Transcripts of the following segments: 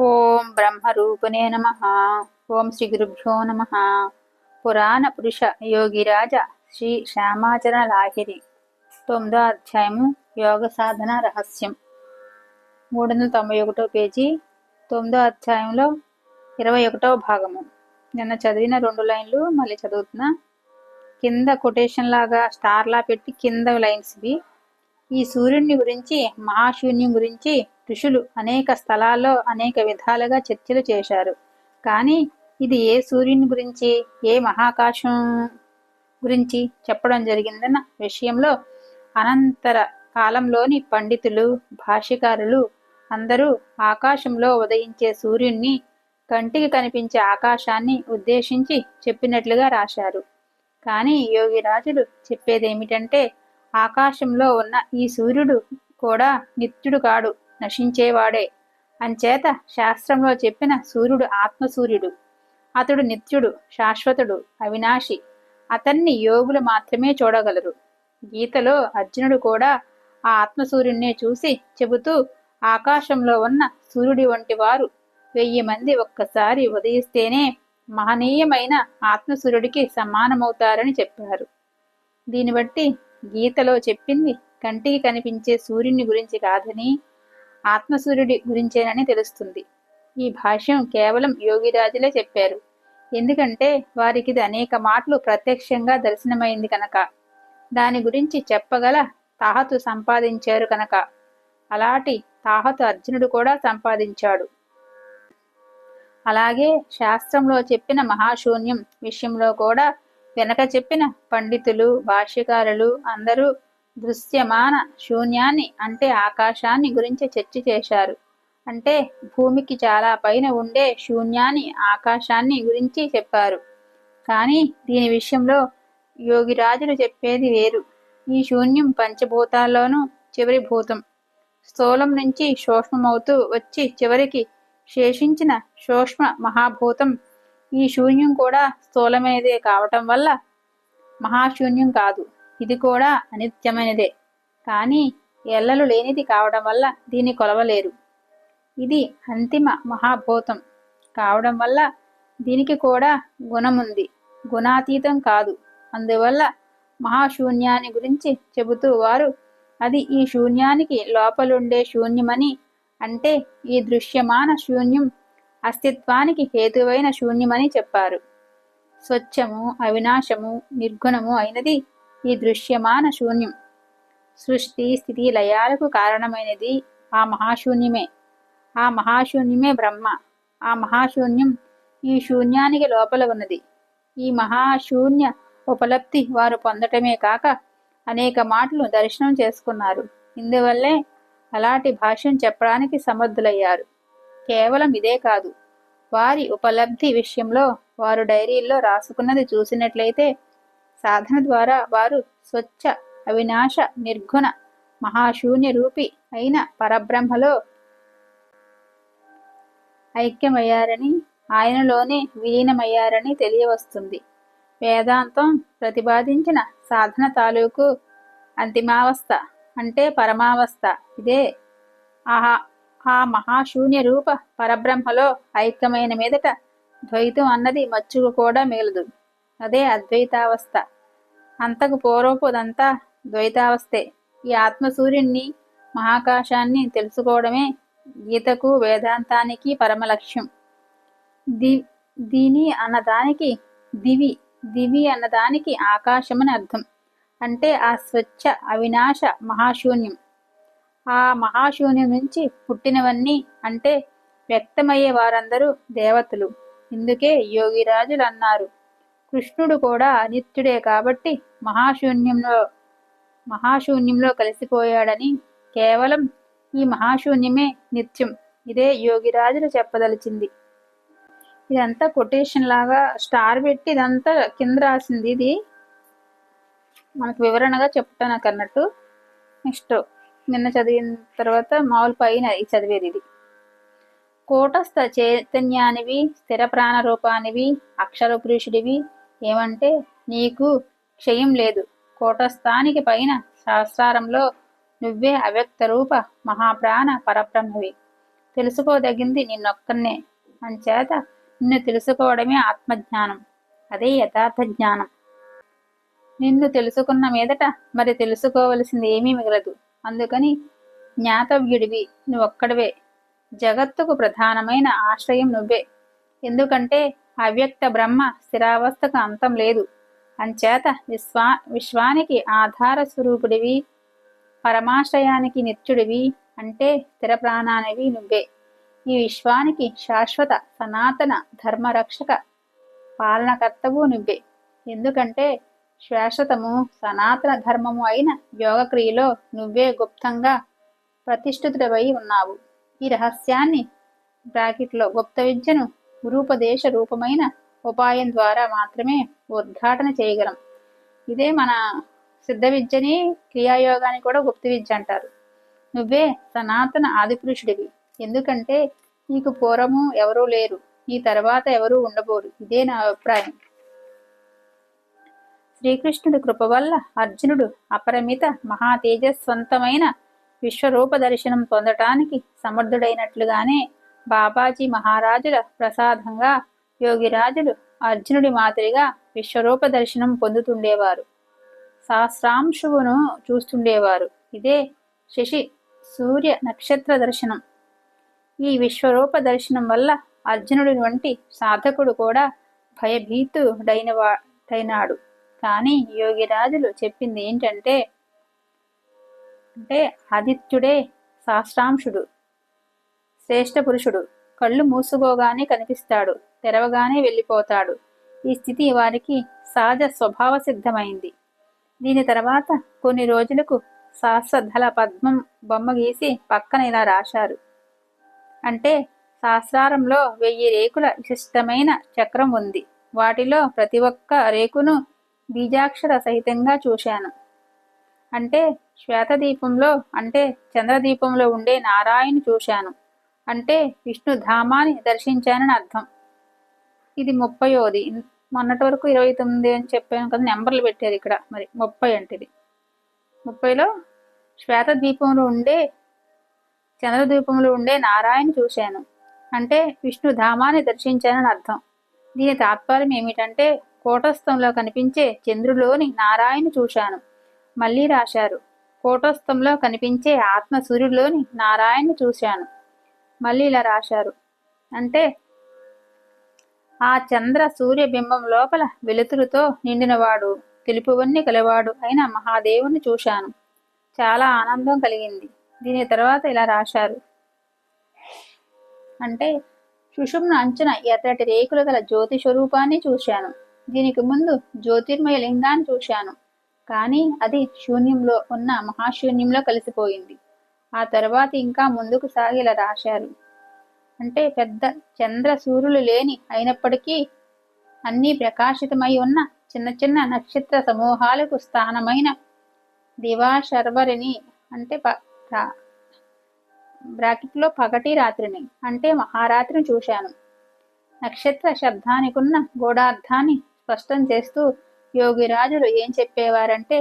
ఓం బ్రహ్మరూపిణే నమ. ఓం శ్రీ గురుభ్యో నమ. పురాణ పురుష యోగిరాజ శ్రీ శ్యామాచరణ లాహిరి. తొమ్మిదో అధ్యాయము యోగ సాధన రహస్యం. మూడు వందల తొంభై ఒకటో పేజీ తొమ్మిదో అధ్యాయంలో ఇరవై ఒకటో భాగము. నిన్న చదివిన రెండు లైన్లు మళ్ళీ చదువుతున్నా. కింద కొటేషన్ లాగా స్టార్లా పెట్టి కింద లైన్స్ ఇవి. ఈ సూర్యుడిని గురించి మహాశూన్యం గురించి ఋషులు అనేక స్థలాల్లో అనేక విధాలుగా చర్చలు చేశారు. కానీ ఇది ఏ సూర్యుని గురించి ఏ మహాకాశం గురించి చెప్పడం జరిగిందన్న విషయంలో అనంతర కాలంలోని పండితులు భాష్యకారులు అందరూ ఆకాశంలో ఉదయించే సూర్యుణ్ణి కంటికి కనిపించే ఆకాశాన్ని ఉద్దేశించి చెప్పినట్లుగా రాశారు. కానీ యోగిరాజులు చెప్పేదేమిటంటే ఆకాశంలో ఉన్న ఈ సూర్యుడు కూడా నిత్యుడు కాడు. నశించేవాడే. అంచేత శాస్త్రంలో చెప్పిన సూర్యుడు ఆత్మసూర్యుడు అతడు నిత్యుడు శాశ్వతుడు అవినాశి. అతన్ని యోగులు మాత్రమే చూడగలరు. గీతలో అర్జునుడు కూడా ఆ ఆత్మసూర్యున్నే చూసి చెబుతూ ఆకాశంలో ఉన్న సూర్యుడి వంటి వారు వెయ్యి మంది ఒక్కసారి ఉదయిస్తేనే మహనీయమైన ఆత్మసూర్యుడికి సమానమవుతారని చెప్పారు. దీన్ని బట్టి గీతలో చెప్పింది కంటికి కనిపించే సూర్యుని గురించి కాదని ఆత్మసూర్యుడి గురించేనని తెలుస్తుంది. ఈ భాష్యం కేవలం యోగిరాజులే చెప్పారు. ఎందుకంటే వారికి ఇది అనేక మాటలు ప్రత్యక్షంగా దర్శనమైంది కనుక. దాని గురించి చెప్పగల తాహతు సంపాదించారు కనుక. అలాంటి తాహతు అర్జునుడు కూడా సంపాదించాడు. అలాగే శాస్త్రంలో చెప్పిన మహాశూన్యం విషయంలో కూడా వెనక చెప్పిన పండితులు భాష్యకారులు అందరూ దృశ్యమాన శూన్యాన్ని అంటే ఆకాశాన్ని గురించి చర్చ చేశారు. అంటే భూమికి చాలా పైన ఉండే శూన్యాన్ని ఆకాశాన్ని గురించి చెప్పారు. కానీ దీని విషయంలో యోగిరాజులు చెప్పేది వేరు. ఈ శూన్యం పంచభూతాల్లోనూ చివరి భూతం. స్థూలం నుంచి సూక్ష్మమవుతూ వచ్చి చివరికి శేషించిన సూక్ష్మ మహాభూతం. ఈ శూన్యం కూడా స్థూలమైనదే కావటం వల్ల మహాశూన్యం కాదు. ఇది కూడా అనిత్యమైనదే. కానీ ఎల్లలు లేనిది కావడం వల్ల దీన్ని కొలవలేరు. ఇది అంతిమ మహాభూతం. కావడం వల్ల దీనికి కూడా గుణముంది. గుణాతీతం కాదు. అందువల్ల మహాశూన్యాన్ని గురించి చెబుతూ వారు అది ఈ శూన్యానికి లోపలుండే శూన్యమని అంటే ఈ దృశ్యమాన శూన్యం అస్తిత్వానికి హేతువైన శూన్యమని చెప్పారు. స్వచ్ఛము అవినాశము నిర్గుణము అయినది ఈ దృశ్యమాన శూన్యం. సృష్టి స్థితి లయాలకు కారణమైనది ఆ మహాశూన్యమే. ఆ మహాశూన్యమే బ్రహ్మ. ఆ మహాశూన్యం ఈ శూన్యానికి లోపల ఉన్నది. ఈ మహాశూన్య ఉపలబ్ధి వారు పొందటమే కాక అనేక మాటలు దర్శనం చేసుకున్నారు. ఇందువల్లే అలాంటి భాష్యం చెప్పడానికి సమర్థులయ్యారు. కేవలం ఇదే కాదు. వారి ఉపలబ్ధి విషయంలో వారు డైరీల్లో రాసుకున్నది చూసినట్లయితే సాధన ద్వారా వారు స్వచ్ఛ అవినాశ నిర్గుణ మహాశూన్య రూపి అయిన పరబ్రహ్మలో ఐక్యమయ్యారని ఆయనలోనే విలీనమయ్యారని తెలియవస్తుంది. వేదాంతం ప్రతిపాదించిన సాధన తాలూకు అంతిమావస్థ అంటే పరమావస్థ. ఇదే ఆహా ఆ మహాశూన్య రూప పరబ్రహ్మలో ఐక్యమైన మీదట ద్వైతం అన్నది మచ్చుకు కూడా మిగలదు. అదే అద్వైతావస్థ. అంతకు పూర్వపుదంతా ద్వైతావస్థే. ఈ ఆత్మసూర్యుణ్ణి మహాకాశాన్ని తెలుసుకోవడమే గీతకు వేదాంతానికి పరమ లక్ష్యం ది దీని అన్నదానికి దివి దివి అన్నదానికి ఆకాశమని అర్థం. అంటే ఆ స్వచ్ఛ అవినాశ మహాశూన్యం. ఆ మహాశూన్యం నుంచి పుట్టినవన్నీ అంటే వ్యక్తమయ్యే వారందరూ దేవతలు. ఇందుకే యోగిరాజులు అన్నారు. కృష్ణుడు కూడా అనిత్యుడే కాబట్టి మహాశూన్యంలో మహాశూన్యంలో కలిసిపోయాడని కేవలం ఈ మహాశూన్యమే నిత్యం. ఇదే యోగిరాజులు చెప్పదలిచింది. ఇదంతా కొటేషన్ లాగా స్టార్ పెట్టి ఇదంతా కింద రాసింది ఇది. మనకు వివరణగా చెప్తాను అన్నట్టు. నెక్స్ట్ నిన్న చదివిన తర్వాత మామూలు పైన చదివేది ఇది. కూటస్థ చైతన్యానివి స్థిర ప్రాణ రూపానివి అక్షర పురుషుడివి ఏమంటే నీకు క్షయం లేదు. కోటస్థానికి పైన శాస్త్రారంలో నువ్వే అవ్యక్త రూప మహాప్రాణ పరబ్రహ్మవి. తెలుసుకోదగింది నిన్నొక్కనే అంచేత నిన్ను తెలుసుకోవడమే ఆత్మజ్ఞానం. అదే యథార్థ జ్ఞానం. నిన్ను తెలుసుకున్న మీదట మరి తెలుసుకోవలసింది ఏమీ మిగలదు. అందుకని జ్ఞాతవ్యుడివి నువ్వొక్కడివే. జగత్తుకు ప్రధానమైన ఆశ్రయం నువ్వే. ఎందుకంటే అవ్యక్త బ్రహ్మ స్థిరావస్థకు అంతం లేదు. అంచేత విశ్వా విశ్వానికి ఆధార స్వరూపుడివి పరమాశ్రయానికి నిత్యుడివి అంటే స్థిర ప్రాణానివి నువ్వే. ఈ విశ్వానికి శాశ్వత సనాతన ధర్మరక్షక పాలనకర్తవు నువ్వే. ఎందుకంటే శాశ్వతము సనాతన ధర్మము అయిన యోగక్రియలో నువ్వే గుప్తంగా ప్రతిష్ఠితుడవై ఉన్నావు. ఈ రహస్యాన్ని బ్రాకెట్లో గుప్త విద్యను గురూపదేశ రూపమైన ఉపాయం ద్వారా మాత్రమే ఉద్ఘాటన చేయగలం. ఇదే మన సిద్ధ విద్యని క్రియాయోగాన్ని కూడా గుప్త విద్య అంటారు. నువ్వే సనాతన ఆదిపురుషుడివి. ఎందుకంటే నీకు పూర్వము ఎవరూ లేరు నీ తర్వాత ఎవరూ ఉండబోరు. ఇదే నా అభిప్రాయం. శ్రీకృష్ణుడి కృప వల్ల అర్జునుడు అపరిమిత మహా తేజస్వంతమైన విశ్వరూప దర్శనం పొందటానికి సమర్థుడైనట్లుగానే బాబాజీ మహారాజుల ప్రసాదంగా యోగిరాజులు అర్జునుడి మాదిరిగా విశ్వరూప దర్శనం పొందుతుండేవారు. సహస్రాంశువును చూస్తుండేవారు. ఇదే శశి సూర్య నక్షత్ర దర్శనం. ఈ విశ్వరూప దర్శనం వల్ల అర్జునుడి వంటి సాధకుడు కూడా భయభీతుడైనవాడైనాడు కానీ యోగిరాజులు చెప్పింది ఏంటంటే అంటే ఆదిత్యుడే సహస్రాంశుడు. శ్రేష్ఠ పురుషుడు. కళ్ళు మూసుకోగానే కనిపిస్తాడు. తెరవగానే వెళ్ళిపోతాడు. ఈ స్థితి వారికి సహజ స్వభావ సిద్ధమైంది. దీని తర్వాత కొన్ని రోజులకు సహస్రధల పద్మం బొమ్మ గీసి పక్కన ఇలా రాశారు. అంటే శాస్త్రారంలో వెయ్యి రేకుల విశిష్టమైన చక్రం ఉంది. వాటిలో ప్రతి ఒక్క రేకును బీజాక్షర సహితంగా చూశాను. అంటే శ్వేతదీపంలో అంటే చంద్రదీపంలో ఉండే నారాయణ చూశాను. అంటే విష్ణు ధామాన్ని దర్శించానని అర్థం. ఇది ముప్పయోది మొన్నటి వరకు ఇరవై తొమ్మిది అని చెప్పాను కదా నెంబర్లు పెట్టారు ఇక్కడ. మరి ముప్పై అంటే ఇది ముప్పైలో శ్వేత ద్వీపంలో ఉండే చంద్రద్వీపంలో ఉండే నారాయణ చూశాను. అంటే విష్ణు ధామాన్ని దర్శించానని అర్థం. దీని తాత్పర్యం ఏమిటంటే కోటస్థంలో కనిపించే చంద్రులోని నారాయణ చూశాను. మళ్ళీ రాశారు. కోటస్థంలో కనిపించే ఆత్మ సూర్యుడిలోని నారాయణ చూశాను. మళ్ళీ ఇలా రాశారు. అంటే ఆ చంద్ర సూర్యబింబం లోపల వెలుతురుతో నిండినవాడు తెలుపువన్నీ కలవాడు అయిన మహాదేవుని చూశాను. చాలా ఆనందం కలిగింది. దీని తర్వాత ఇలా రాశారు. అంటే సుషుమ్న అంచున ఎర్రటి రేకులు గల జ్యోతి స్వరూపాన్ని చూశాను. దీనికి ముందు జ్యోతిర్మయ లింగాన్ని చూశాను. కానీ అది శూన్యంలో ఉన్న మహాశూన్యంలో కలిసిపోయింది. ఆ తర్వాత ఇంకా ముందుకు సాగి ఇలా రాశారు. అంటే పెద్ద చంద్ర సూర్యులు లేని అయినప్పటికీ అన్నీ ప్రకాశితమై ఉన్న చిన్న చిన్న నక్షత్ర సమూహాలకు స్థానమైన దివాశర్వరిని అంటే బ్రాకెట్లో పగటి రాత్రిని అంటే మహారాత్రిని చూశాను. నక్షత్ర శబ్దానికున్న గూఢార్థాన్ని స్పష్టం చేస్తూ యోగిరాజులు ఏం చెప్పేవారంటే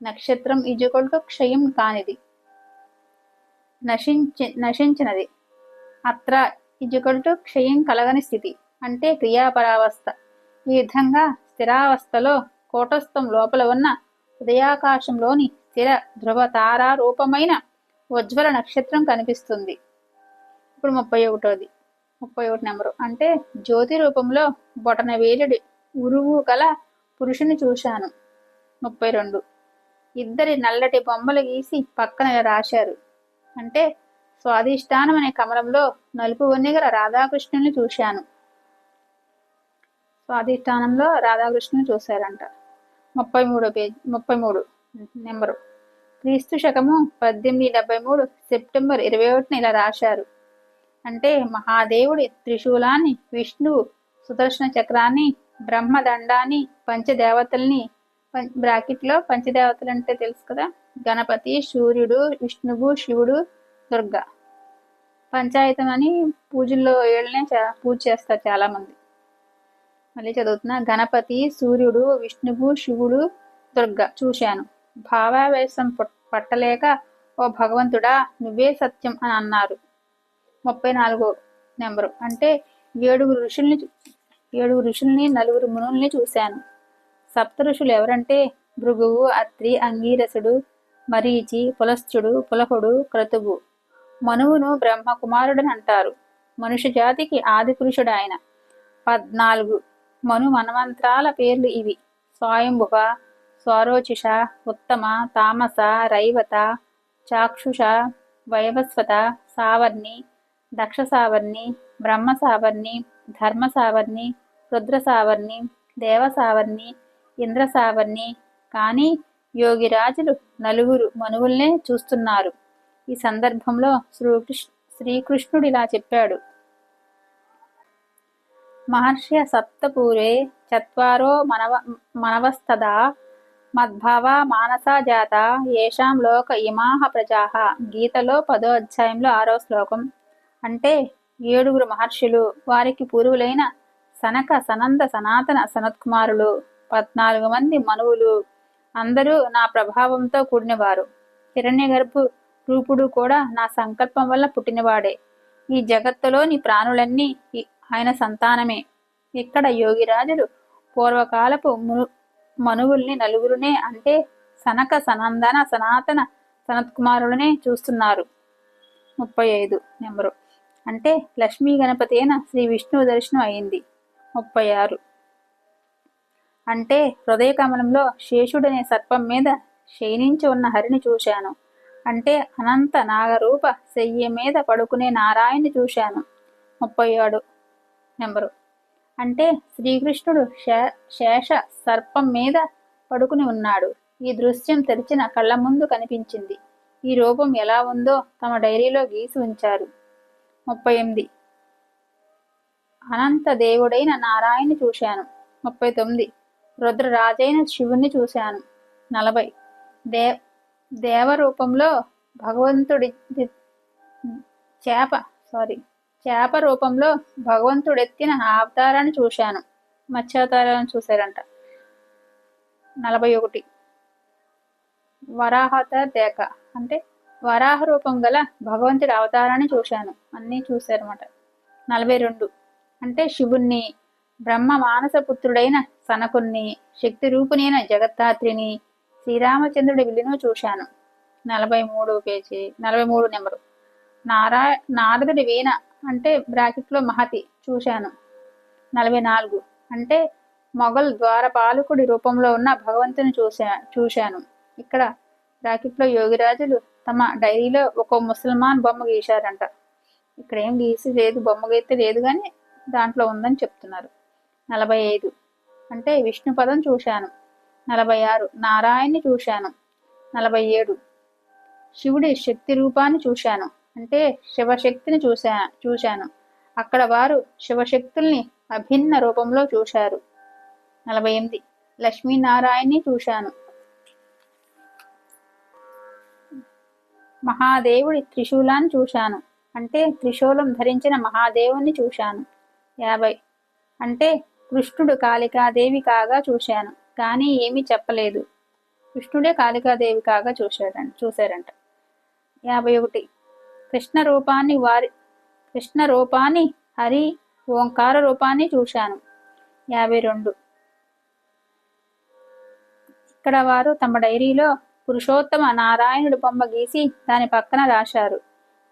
నక్షత్రం ఇజుకొల్టు క్షయం కానిది. నశించి నశించినది. అత్ర ఇజుకల్టు క్షయం కలగని స్థితి. అంటే క్రియాపరావస్థ. ఈ విధంగా స్థిరావస్థలో కోటస్థం లోపల ఉన్న ఉదయాకాశంలోని స్థిర ధ్రువ తారారూపమైన ఉజ్వల నక్షత్రం కనిపిస్తుంది. ఇప్పుడు ముప్పై ఒకటోది. ముప్పై ఒకటి నెంబరు. అంటే జ్యోతి రూపంలో బొటన వేలుడి ఉరువు గల పురుషుని చూశాను. ముప్పై రెండు. ఇద్దరి నల్లటి బొమ్మలు గీసి పక్కన రాశారు. అంటే స్వాధిష్టానం అనే కమలంలో నలుపు వన్నెగల రాధాకృష్ణుని చూశాను. స్వాధిష్టానంలో రాధాకృష్ణుని చూశారంట. ముప్పై మూడో పేజ్ ముప్పై మూడు నెంబరు. క్రీస్తు శకము పద్దెనిమిది డెబ్బై మూడు సెప్టెంబర్ ఇరవై ఒకటిన ఇలా రాశారు. అంటే మహాదేవుడి త్రిశూలాన్ని విష్ణువు సుదర్శన చక్రాన్ని బ్రహ్మదండాన్ని పంచదేవతల్ని బ్రాకెట్లో పంచదేవతలు అంటే తెలుసు కదా? గణపతి సూర్యుడు విష్ణువు శివుడు దుర్గ. పంచాయతం అని పూజల్లో ఏళ్ళనే పూజ చేస్తారు చాలా మంది మళ్ళీ చదువుతున్నా గణపతి సూర్యుడు విష్ణువు శివుడు దుర్గ చూశాను. భావావేశం పట్టలేక ఓ భగవంతుడా నువ్వే సత్యం అని అన్నారు. ముప్పై నాలుగో నెంబరు. అంటే ఏడుగురు ఋషుల్ని చూ- ఏడుగురు ఋషుల్ని నలుగురు మునుల్ని చూశాను. సప్త ఋషులు ఎవరంటే భృగువు అత్రి అంగీరసుడు మరీచి పులస్థుడు పులహుడు క్రతువు. మనువును బ్రహ్మ కుమారుడని అంటారు మనుష్య జాతికి ఆది పురుషుడు ఆయన పద్నాలుగు. మను మన్వంతరాల పేర్లు ఇవి. స్వయంభువ స్వరోచిష ఉత్తమ తామస రైవత చాక్షుష వైవస్వత సావర్ణి దక్ష సావర్ణి బ్రహ్మ సావర్ణి ధర్మ సావర్ణి రుద్ర సావర్ణి దేవ సావర్ణి ఇంద్ర సావర్ణి కానీ యోగిరాజులు నలుగురు మనువుల్నే చూస్తున్నారు. ఈ సందర్భంలో శ్రీకృష్ణ శ్రీకృష్ణుడు ఇలా చెప్పాడు. మహర్షి సప్తపూరే చత్వారో మనవ మనవస్తదా మద్భావ మానసా జాత ఏషాం లోక ఇమాహ ప్రజాహ గీతలో పదో అధ్యాయంలో ఆరో శ్లోకం. అంటే ఏడుగురు మహర్షులు వారికి పూర్వులైన సనక సనంద సనాతన సనత్కుమారులు పద్నాలుగు మంది మనువులు అందరూ నా ప్రభావంతో కూడినవారు. హిరణ్యగర్భు రూపుడు కూడా నా సంకల్పం వల్ల పుట్టినవాడే. ఈ జగత్తులోని ప్రాణులన్నీ ఆయన సంతానమే. ఇక్కడ యోగిరాజులు పూర్వకాలపు ము- మనువుల్ని నలుగురునే అంటే సనక సనందన సనాతన సనత్కుమారులనే చూస్తున్నారు. ముప్పై ఐదు నెంబరు. అంటే లక్ష్మీ గణపతి అయిన శ్రీ విష్ణువు దర్శనం అయింది. ముప్పై ఆరు అంటే హృదయ కమలంలో శేషుడనే సర్పం మీద శయనించి ఉన్న హరిని చూశాను. అంటే అనంత నాగరూప శయ్య మీద పడుకునే నారాయణ్ణి చూశాను. ముప్పై ఏడు నెంబరు. అంటే శ్రీకృష్ణుడు శే- శేష సర్పం మీద పడుకుని ఉన్నాడు. ఈ దృశ్యం తెరిచిన కళ్ళ ముందు కనిపించింది. ఈ రూపం ఎలా ఉందో తమ డైరీలో గీసి ఉంచారు. ముప్పై ఎనిమిది అనంత దేవుడైన నారాయణ చూశాను. ముప్పై తొమ్మిది రుద్రరాజైన శివుణ్ణి చూశాను. నలభై. దే దేవరూపంలో భగవంతుడి చేప సారీ చేప రూపంలో భగవంతుడెత్తిన అవతారాన్ని చూశాను. మత్స్యావతారాన్ని చూశారంట. నలభై ఒకటి. వరాహత దేక అంటే వరాహ రూపం గల భగవంతుడి అవతారాన్ని చూశాను. అన్నీ చూశారన్నమాట. నలభై రెండు. అంటే శివుణ్ణి బ్రహ్మ మానస పుత్రుడైన సనకుణ్ణి శక్తి రూపునైన జగత్తాత్రిని శ్రీరామచంద్రుడి విల్లును చూశాను. నలభై మూడు పేజీ నలభై మూడు నెంబరు. నారా నారదుడి వీణ అంటే బ్రాకెట్లో మహతి చూశాను. నలభై నాలుగు అంటే మొఘల్ ద్వారపాలకుడి రూపంలో ఉన్న భగవంతుని చూశా చూశాను. ఇక్కడ బ్రాకెట్లో యోగిరాజులు తమ డైరీలో ఒక ముసల్మాన్ బొమ్మ గీశారంట. ఇక్కడ ఏం గీసి లేదు బొమ్మ గీస్తే లేదు కానీ దాంట్లో ఉందని చెప్తున్నారు. నలభై ఐదు అంటే విష్ణు పదం చూశాను. నలభై ఆరు నారాయణ్ణి చూశాను. నలభై ఏడు శివుడి శక్తి రూపాన్ని చూశాను. అంటే శివశక్తిని చూశా చూశాను. అక్కడ వారు శివశక్తుల్ని అభిన్న రూపంలో చూశారు. నలభై ఎనిమిది లక్ష్మీనారాయణ్ణి చూశాను. మహాదేవుడి త్రిశూలాన్ని చూశాను. అంటే త్రిశూలం ధరించిన మహాదేవుణ్ణి చూశాను. యాభై. అంటే కృష్ణుడు కాళికాదేవి కాగా చూశాను కానీ ఏమీ చెప్పలేదు. కృష్ణుడే కాళికాదేవి కాగా చూశాడంట చూశారంట. యాభై ఒకటి. కృష్ణ రూపాన్ని వారి కృష్ణ రూపాన్ని హరి ఓంకార రూపాన్ని చూశాను. యాభై రెండు. ఇక్కడ వారు తమ డైరీలో పురుషోత్తమ నారాయణుడు బొమ్మ గీసి దాని పక్కన రాశారు.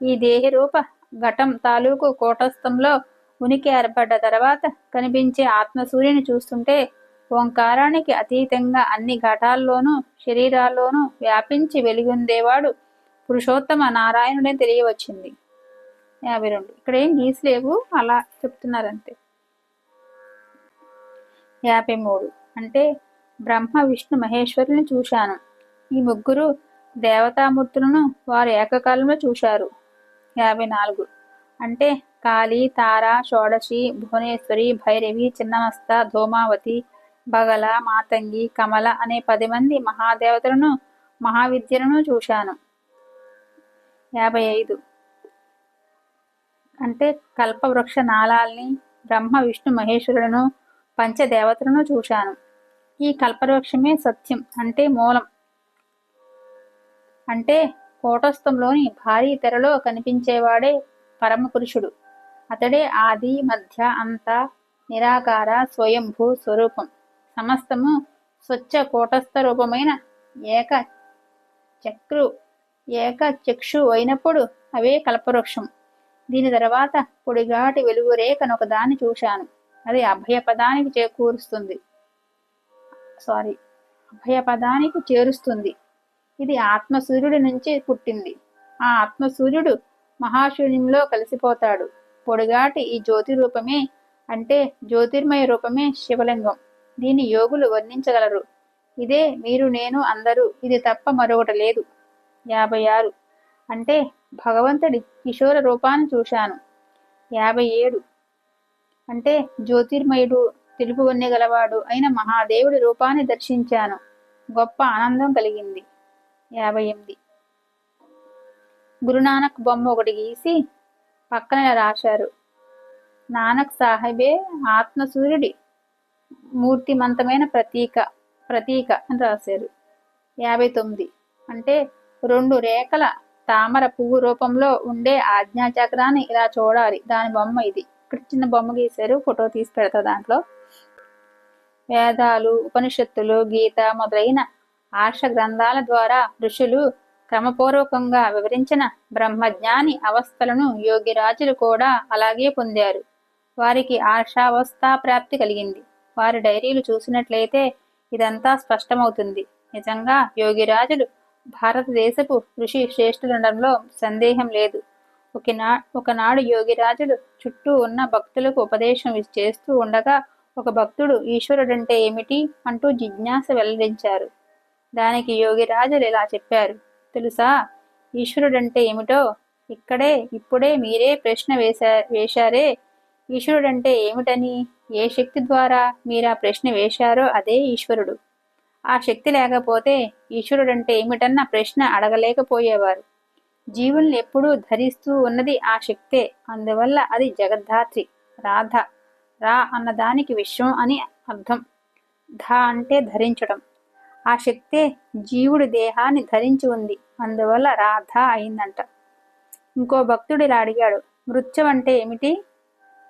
ఈ దేహ రూప ఘటం తాలూకు కోటస్థంలో ఉనికి ఏర్పడ్డ తర్వాత కనిపించే ఆత్మసూర్యుని చూస్తుంటే ఓంకారానికి అతీతంగా అన్ని ఘటాల్లోనూ శరీరాల్లోనూ వ్యాపించి వెలుగుందేవాడు పురుషోత్తమ నారాయణుడే తెలియవచ్చింది. యాభై రెండు. ఇక్కడ ఏం గీసలేవు? అలా చెప్తున్నారంతే. యాభై మూడు. అంటే బ్రహ్మ విష్ణు మహేశ్వరుని చూశాను. ఈ ముగ్గురు దేవతామూర్తులను వారు ఏకకాలంలో చూశారు. యాభై నాలుగు. అంటే కాళీ తార షోడశి భువనేశ్వరి భైరవి చిన్నమస్త ధూమావతి బగల మాతంగి కమల అనే పది మంది మహాదేవతలను మహావిద్యలను చూశాను. యాభై ఐదు. అంటే కల్పవృక్ష నాళాల్ని బ్రహ్మ విష్ణు మహేశ్వరులను పంచదేవతలను చూశాను. ఈ కల్పవృక్షమే సత్యం అంటే మూలం. అంటే కోటస్థంలోని భారీ తెరలో కనిపించేవాడే పరమపురుషుడు. అతడే ఆది మధ్య అంత నిరాకార స్వయంభూ స్వరూపం. సమస్తము స్వచ్ఛ కూటస్థ రూపమైన ఏక చక్రు ఏక చక్షు అయినప్పుడు అవే కల్పవృక్షం. దీని తర్వాత పొడిగాటి వెలుగు రేఖను చూశాను. అది అభయపదానికి చేకూరుస్తుంది. సారీ అభయపదానికి చేరుస్తుంది. ఇది ఆత్మసూర్యుడి నుంచి పుట్టింది. ఆ ఆత్మసూర్యుడు మహాశూన్యంలో కలిసిపోతాడు. పొడిగాటి ఈ జ్యోతి రూపమే అంటే జ్యోతిర్మయ రూపమే శివలింగం. దీని యోగులు వర్ణించగలరు. ఇదే మీరు నేను అందరూ ఇది తప్ప మరొకటి లేదు. యాభై ఆరు. అంటే భగవంతుడి కిషోర రూపాన్ని చూశాను. యాభై ఏడు. అంటే జ్యోతిర్మయుడు తెలుపు వన్నె గలవాడు అయిన మహాదేవుడి రూపాన్ని దర్శించాను. గొప్ప ఆనందం కలిగింది. యాభై ఎనిమిది. గురునానక్ బొమ్మ ఒకటి గీసి పక్కన రాశారు. నానక్ సాహెబే ఆత్మసూర్యుడి మూర్తిమంతమైన ప్రతీక ప్రతీక అని రాశారు. యాభై తొమ్మిది. అంటే రెండు రేఖల తామర పువ్వు రూపంలో ఉండే ఆజ్ఞాచక్రాన్ని ఇలా చూడాలి. దాని బొమ్మ ఇది. ఇక్కడ చిన్న బొమ్మ గీశారు. ఫోటో తీసి పెడతా దాంట్లో. వేదాలు ఉపనిషత్తులు గీత మొదలైన ఆర్ష గ్రంథాల ద్వారా ఋషులు క్రమపూర్వకంగా వివరించిన బ్రహ్మజ్ఞాని అవస్థలను యోగిరాజులు కూడా అలాగే పొందారు. వారికి ఆశావస్థా ప్రాప్తి కలిగింది. వారి డైరీలు చూసినట్లయితే ఇదంతా స్పష్టమవుతుంది. నిజంగా యోగిరాజులు భారతదేశపు ఋషి శ్రేష్ఠులుండడంలో సందేహం లేదు. ఒకనా ఒకనాడు యోగిరాజులు చుట్టూ ఉన్న భక్తులకు ఉపదేశం చేస్తూ ఉండగా ఒక భక్తుడు ఈశ్వరుడంటే ఏమిటి అంటూ జిజ్ఞాస వెల్లడించారు. దానికి యోగిరాజులు ఇలా చెప్పారు. తెలుసా? ఈశ్వరుడంటే ఏమిటో? ఇక్కడే ఇప్పుడే మీరే ప్రశ్న వేశా వేశారే. ఈశ్వరుడంటే ఏమిటని? ఏ శక్తి ద్వారా మీరు ఆ ప్రశ్న వేశారో అదే ఈశ్వరుడు. ఆ శక్తి లేకపోతే ఈశ్వరుడంటే ఏమిటన్న ప్రశ్న అడగలేకపోయేవారు. జీవుల్ని ఎప్పుడూ ధరిస్తూ ఉన్నది ఆ శక్తే. అందువల్ల అది జగద్ధాత్రి రాధ రా అన్నదానికి విశ్వం అని అర్థం. ధ అంటే ధరించడం. ఆ శక్తే జీవుడి దేహాన్ని ధరించి ఉంది. అందువల్ల రాధ అయిందంట. ఇంకో భక్తుడు ఇలా అడిగాడు మృత్యం అంటే ఏమిటి?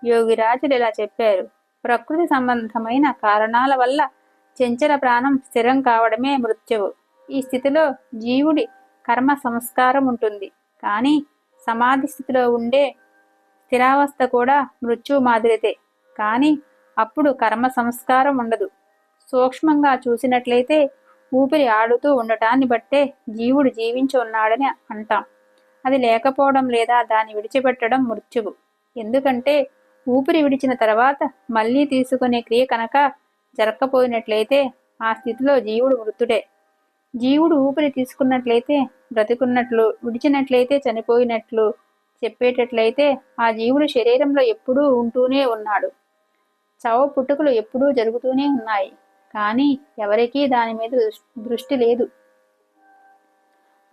యోగిరాజులు ఇలా చెప్పారు ప్రకృతి సంబంధమైన కారణాల వల్ల చెంచల ప్రాణం స్థిరం కావడమే మృత్యువు. ఈ స్థితిలో జీవుడి కర్మ సంస్కారం ఉంటుంది. కానీ సమాధి స్థితిలో ఉండే స్థిరావస్థ కూడా మృత్యువు మాదిరితే. కానీ అప్పుడు కర్మ సంస్కారం ఉండదు. సూక్ష్మంగా చూసినట్లయితే ఊపిరి ఆడుతూ ఉండటాన్ని బట్టే జీవుడు జీవించి ఉన్నాడని అంటాం. అది లేకపోవడం లేదా దాన్ని విడిచిపెట్టడం మృత్యువు. ఎందుకంటే ఊపిరి విడిచిన తర్వాత మళ్ళీ తీసుకునే క్రియ కనుక జరగకపోయినట్లయితే ఆ స్థితిలో జీవుడు మృతుడే. జీవుడు ఊపిరి తీసుకున్నట్లయితే బ్రతుకున్నట్లు విడిచినట్లయితే చనిపోయినట్లు చెప్పేటట్లయితే ఆ జీవుడు శరీరంలో ఎప్పుడూ ఉంటూనే ఉన్నాడు. చావు పుట్టుకలు ఎప్పుడూ జరుగుతూనే ఉన్నాయి. కానీ ఎవరికీ దాని మీద దృష్టి లేదు.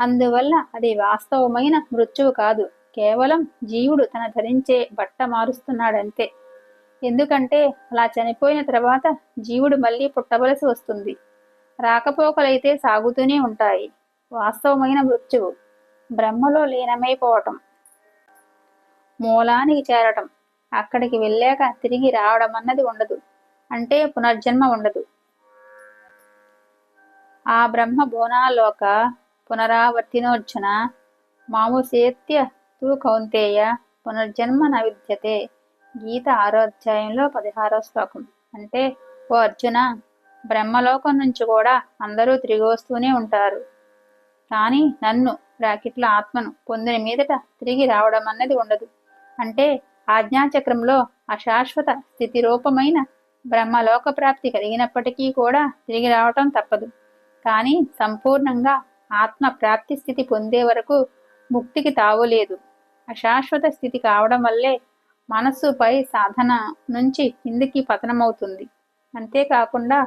అందువల్ల అది వాస్తవమైన మృత్యువు కాదు. కేవలం జీవుడు తన ధరించే బట్ట మారుస్తున్నాడంతే. ఎందుకంటే అలా చనిపోయిన తర్వాత జీవుడు మళ్ళీ పుట్టవలసి వస్తుంది. రాకపోకలైతే సాగుతూనే ఉంటాయి. వాస్తవమైన మృత్యువు. బ్రహ్మలో లీనమైపోవటం. మూలానికి చేరటం. అక్కడికి వెళ్ళాక తిరిగి రావడం అన్నది ఉండదు. అంటే పునర్జన్మ ఉండదు. ఆ బ్రహ్మ బోనాలోక పునరావర్తినోర్జున మాముసేత్య తూ కౌంతేయ పునర్జన్మ నవిద్యతే గీత ఆరో అధ్యాయంలో పదిహారో శ్లోకం. అంటే ఓ అర్జున బ్రహ్మలోకం నుంచి కూడా అందరూ తిరిగి వస్తూనే ఉంటారు. కానీ నన్ను బ్రాకెట్ల ఆత్మను పొందిన మీదట తిరిగి రావడం అన్నది ఉండదు. అంటే ఆజ్ఞాచక్రంలో అశాశ్వత స్థితి రూపమైన బ్రహ్మలోక ప్రాప్తి కలిగినప్పటికీ కూడా తిరిగి రావటం తప్పదు. కానీ సంపూర్ణంగా ఆత్మ ప్రాప్తి స్థితి పొందే వరకు ముక్తికి తావులేదు అశాశ్వత స్థితి కావడం వల్లే మనస్సుపై సాధన నుంచి కిందికి పతనమవుతుంది. అంతేకాకుండా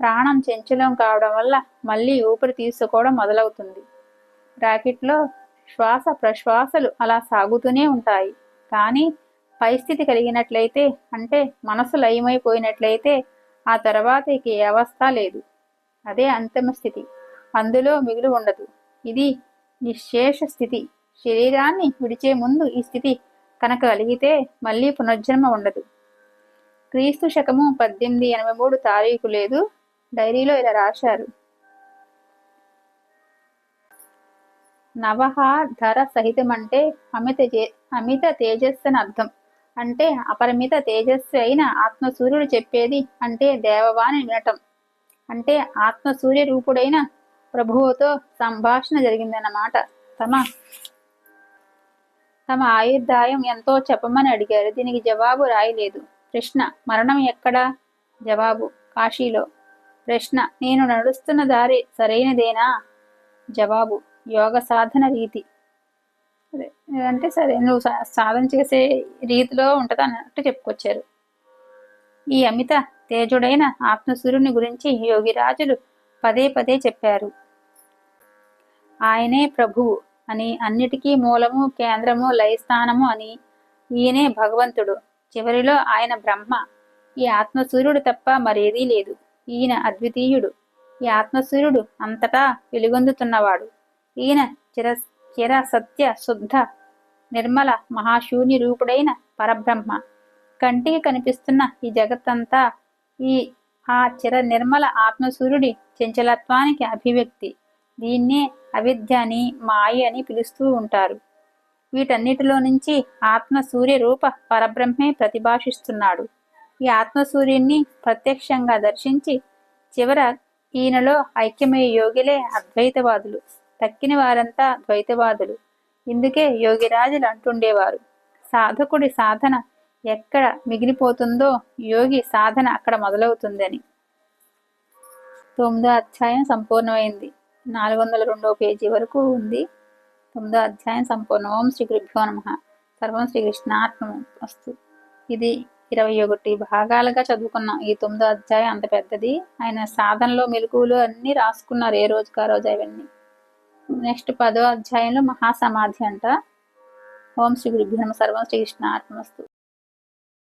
ప్రాణం చెంచలం కావడం వల్ల మళ్ళీ ఊపిరి తీసుకోవడం మొదలవుతుంది. బ్రాకెట్లో శ్వాస ప్రశ్వాసలు అలా సాగుతూనే ఉంటాయి. కానీ పరిస్థితి కలిగినట్లయితే అంటే మనసు లయమైపోయినట్లయితే ఆ తర్వాత ఇక ఏ అవస్థ లేదు. అదే అంతిమ స్థితి. అందులో మిగులు ఉండదు. ఇది నిశేష స్థితి. శరీరాన్ని విడిచే ముందు ఈ స్థితి కనుక కలిగితే మళ్ళీ పునర్జన్మ ఉండదు. క్రీస్తు శకము పద్దెనిమిది ఎనభై మూడు తారీఖు లేదు. డైరీలో ఇలా రాశారు. నవహ ధర సహితం అంటే అమిత అమిత తేజస్సు అని అర్థం. అంటే అపరిమిత తేజస్సు అయిన ఆత్మసూర్యుడు చెప్పేది అంటే దేవవాణి వినటం. అంటే ఆత్మ సూర్య రూపుడైన ప్రభువుతో సంభాషణ జరిగిందన్నమాట. తమ తమ ఆయుర్దాయం ఎంతో చెప్పమని అడిగారు. దీనికి జవాబు రాయలేదు. ప్రశ్న మరణం ఎక్కడా? జవాబు కాశీలో. ప్రశ్న నేను నడుస్తున్న దారి సరైనదేనా? జవాబు యోగ సాధన రీతి. అంటే సరే నువ్వు సాధన చేసే రీతిలో ఉంటుంది అన్నట్టు చెప్పుకొచ్చారు. ఈ అమిత తేజుడైన ఆత్మసూర్యుని గురించి యోగిరాజులు పదే పదే చెప్పారు. ఆయనే ప్రభువు అని అన్నిటికీ మూలము కేంద్రము లయస్థానము అని ఈయనే భగవంతుడు. చివరిలో ఆయన బ్రహ్మ. ఈ ఆత్మసూర్యుడు తప్ప మరేదీ లేదు. ఈయన అద్వితీయుడు. ఈ ఆత్మసూర్యుడు అంతటా వెలుగొందుతున్నవాడు. ఈయన చిర చిర సత్య శుద్ధ నిర్మల మహాశూన్య రూపుడైన పరబ్రహ్మ. కంటికి కనిపిస్తున్న ఈ జగత్తంతా ఈ ఆ చిర నిర్మల ఆత్మసూర్యుడి చంచలత్వానికి అభివ్యక్తి. దీన్నే అవిద్య అని మాయ అని పిలుస్తూ ఉంటారు. వీటన్నిటిలో నుంచి ఆత్మ సూర్య రూప పరబ్రహ్మే ప్రతిభాషిస్తున్నాడు. ఈ ఆత్మసూర్యుణ్ణి ప్రత్యక్షంగా దర్శించి చివర ఈయనలో ఐక్యమయ్యే యోగిలే అద్వైతవాదులు. తక్కిన వారంతా ద్వైతవాదులు. ఇందుకే యోగిరాజులు అంటుండేవారు. సాధకుడి సాధన ఎక్కడ మిగిలిపోతుందో యోగి సాధన అక్కడ మొదలవుతుందని. తొమ్మిదో అధ్యాయం సంపూర్ణమైంది. నాలుగు వందల రెండో పేజీ వరకు ఉంది. తొమ్మిదో అధ్యాయం సంపూర్ణ. ఓం శ్రీ గురుభ్యో నమ. సర్వం శ్రీకృష్ణాత్మం వస్తు. ఇది ఇరవై ఒకటి భాగాలుగా చదువుకున్నాం. ఈ తొమ్మిదో అధ్యాయం అంత పెద్దది. ఆయన సాధనలో మెలకువలు అన్నీ రాసుకున్నారు ఏ రోజు ఆ రోజు అవన్నీ. నెక్స్ట్ పదో అధ్యాయంలో మహాసమాధి అంట. ఓం శ్రీ గురుభ్యో నమ. సర్వం వస్తు.